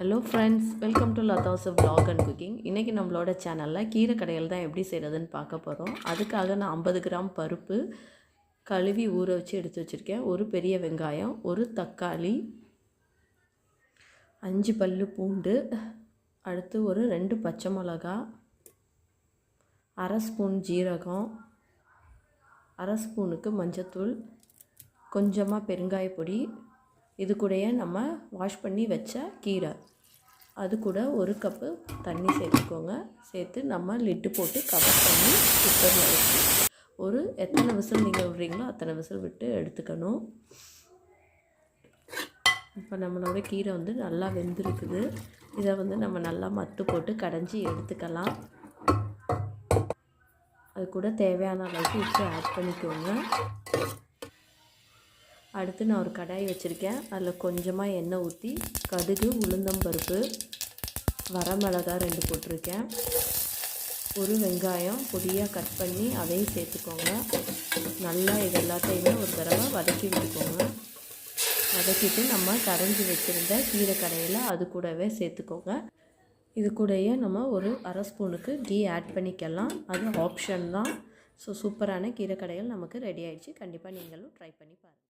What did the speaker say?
Hello friends welcome to Latha's vlog and cooking இன்றைக்கி நம்மளோட சேனலில் கீரை கடையில் தான் எப்படி செய்கிறதுன்னு பார்க்க போகிறோம் அதுக்காக நான் ஐம்பது கிராம் பருப்பு கழுவி ஊற வச்சு எடுத்து வச்சுருக்கேன். ஒரு பெரிய வெங்காயம் ஒரு தக்காளி அஞ்சு பல்லு பூண்டு அடுத்து ஒரு ரெண்டு பச்சை மிளகா அரை ஸ்பூன் ஜீரகம் அரை ஸ்பூனுக்கு மஞ்சத்தூள் கொஞ்சமாக பெருங்காய பொடி இது கூடயே நம்ம வாஷ் பண்ணி வச்ச கீரை. அது கூட ஒரு கப்பு தண்ணி சேர்த்துக்கோங்க. சேர்த்து நம்ம லிட்டு போட்டு கவர் பண்ணி குக்கரில் வச்சு ஒரு எத்தனை விசில் நீங்கள் விடுறீங்களோ அத்தனை விசில் விட்டு எடுத்துக்கணும். இப்போ நம்மளோட கீரை வந்து நல்லா வெந்திருக்குது. இதை வந்து நம்ம நல்லா மத்து போட்டு கடைஞ்சி எடுத்துக்கலாம். அது கூட தேவையான அளவுக்கு உப்பு ஆட் பண்ணிக்கோங்க. அடுத்து நான் ஒரு கடாய் வச்சுருக்கேன். அதில் கொஞ்சமாக எண்ணெய் ஊற்றி கடுகு உளுந்தம்பருப்பு வரமிளகா ரெண்டு போட்டிருக்கேன். ஒரு வெங்காயம் பொடியாக கட் பண்ணி அதையும் சேர்த்துக்கோங்க. நல்லா இது எல்லாத்தையுமே ஒரு தடவை வதக்கி விட்டுக்கோங்க. வதக்கிட்டு நம்ம கரைஞ்சி வச்சுருந்த கீரை கடையில் அது கூடவே சேர்த்துக்கோங்க. இது கூடயே நம்ம ஒரு அரை ஸ்பூனுக்கு கீ ஆட் பண்ணிக்கலாம். அது ஆப்ஷன் தான். ஸோ சூப்பரான கீரை கடைகள் நமக்கு ரெடி ஆகிடுச்சு கண்டிப்பாக நீங்களும் ட்ரை பண்ணி பாருங்கள்